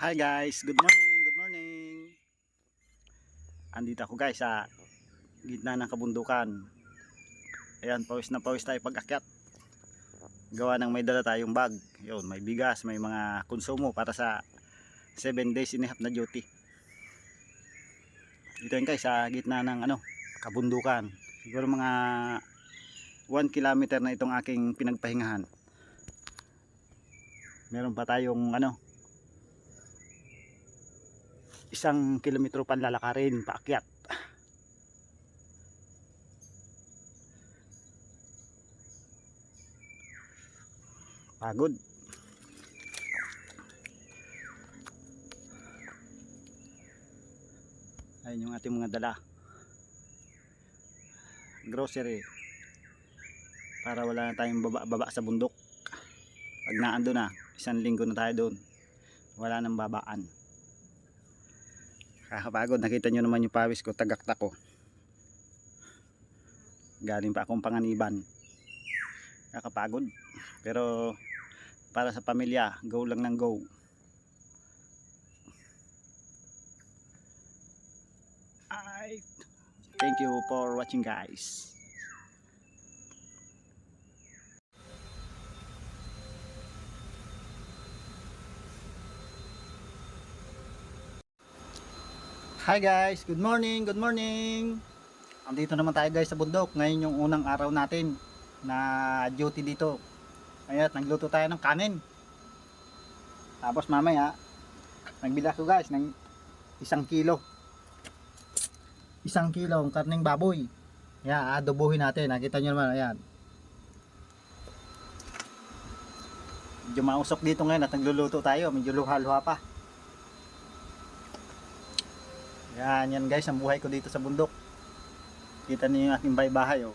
Hi guys, good morning, good morning. Andito ako guys sa gitna ng kabundukan. Ayan, pawis na pawis tayo pag-akyat. Gawa ng may dala tayong bag. Yun, may bigas, may mga konsumo para sa 7 days and a half na duty. Dito yan guys sa gitna ng ano, kabundukan. Siguro mga 1 kilometer na itong aking pinagpahingahan. Meron pa tayong ano, isang kilometro pa lalakarin paakyat. Pagod. Ayun yung ating mga dala. Grocery. Para wala na tayong baba, baba sa bundok. Pag naando na isang linggo na tayo doon. Wala nang babaan kakapagod nakita nyo naman yung pawis ko tagakta ko. Galing pa akong panganiban. Kakapagod pero para sa pamilya go lang ng go. Ay. Thank you for watching guys Hi guys, good morning, good morning. Andito naman tayo guys sa bundok. Ngayon yung unang araw natin na duty dito. Ayan, nagluto tayo ng kanin. Tapos mamaya, nagbila ko guys ng isang kilo. Isang kilo ng karning baboy. Ayan, adobohin natin. Nakita nyo naman, ayan. Medyo mausok dito ngayon at nagluluto tayo. Medyo luha-luha pa. Yan, yan guys, ang buhay ko dito sa bundok. Kita niyo yung aking bahay-bahay, oh.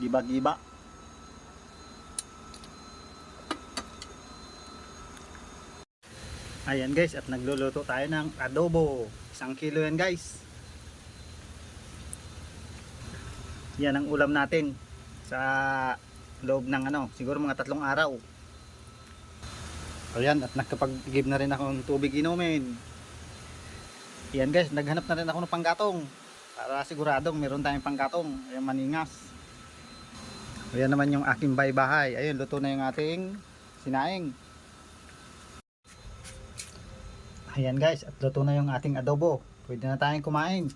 Giba-giba. Ayan guys, at nagluluto tayo ng adobo. Isang kilo yan guys. Yan ang ulam natin sa loob ng ano, siguro mga tatlong araw. Ayan, at nakapag-give na rin ako ng tubig inumin. Yan guys, naghanap na rin ako ng panggatong para siguradong meron tayong panggatong. Ayan maningas. Ayan naman yung aking bahay-bahay. Ayun, luto na yung ating sinaing. Ayan guys, at luto na yung ating adobo. Pwede na tayong kumain.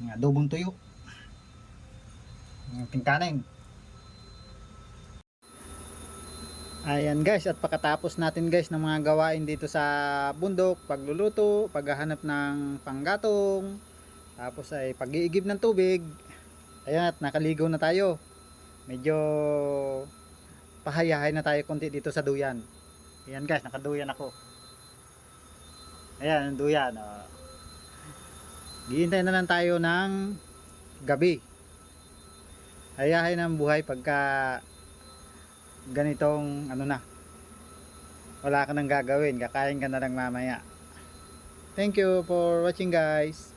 Yung adobong tuyo. Yung ating kanin. Ayan guys, at pagkatapos natin guys ng mga gawain dito sa bundok, pagluluto, paghahanap ng panggatong, tapos ay pag-iigib ng tubig. Ayan, at nakaligo na tayo. Medyo pahayahay na tayo konti dito sa duyan. Ayan guys, nakaduyan ako. Ayan, duyan. Oh. Gihintay na lang tayo ng gabi. Hayahay ng buhay pagka ganitong ano na wala ka nang gagawin kakain ka na lang mamaya. Thank you for watching guys